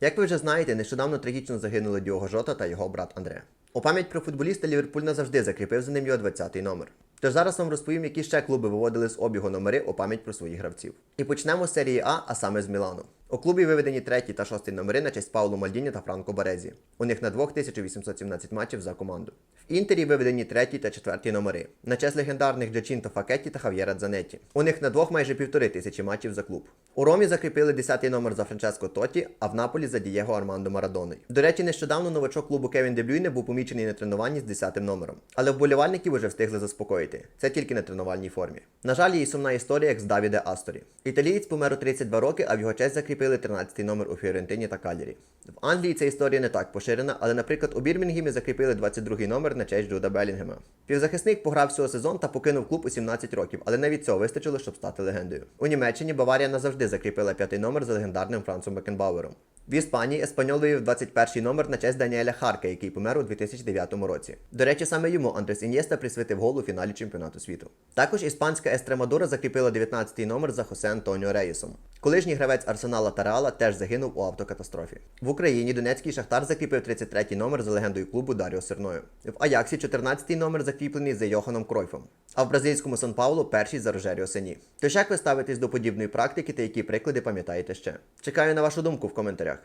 Як ви вже знаєте, нещодавно трагічно загинули Діого Жота та його брат Андре. У пам'ять про футболіста Ліверпуль назавжди закріпив за ним його 20-й номер. Тож зараз вам розповім, які ще клуби виводили з обігу номери у пам'ять про своїх гравців. І почнемо з серії А, а саме з Мілану. У клубі виведені третій та шостий номери на честь Паулу Мальдіні та Франко Борезі. У них на двох 1817 матчів за команду. В Інтері виведені третій та четвертий номери на честь легендарних Джачінто Факетті та Хав'єра Дзанетті. У них на двох майже півтори тисячі матчів за клуб. У Ромі закріпили 10-й номер за Франческо Тоті, а в Наполі за Дієго Армандо Марадоною. До речі, нещодавно новачок клубу Кевін Дебрюйне був помічений на тренуванні з 10-м номером. Але вболівальників уже встигли заспокоїти. Це тільки на тренувальній формі. На жаль, й сумна історія, як з Давіде Асторі. Італієць помер у 32 роки, а в його честь закріпили 13-й номер у Фіорентині та Калірі. В Англії ця історія не так поширена, але, наприклад, у Бірмінгемі закріпили 22-й номер на честь Джуда Белінгема. Півзахисник пограв всього сезон та покинув клуб у 17 років, але навіть цього вистачило, щоб стати легендою. У Німеччині Баварія назавжди закріпила п'ятий номер за легендарним Францом Бекенбауером. В Іспанії Еспаньол вивів 21-й номер на честь Даніеля Харка, який помер у 2009 році. До речі, саме йому Андрес Ін'єста присвятив гол у фіналі чемпіонату світу. Також іспанська Естремадура закріпила 19-й номер за Хосе Антоніо Рейсом. Колишній гравець Арсенала та Реала теж загинув у автокатастрофі. В Україні Донецький Шахтар закріпив 33-й номер за легендою клубу Даріо Серною. В Аяксі 14-й номер закріплений за Йоханом Кройфом. А в бразильському Сан Паулу перший за Рожеріо Сені. Тож як ви ставитесь до подібної практики та які приклади пам'ятаєте ще? Чекаю на вашу думку в коментарях.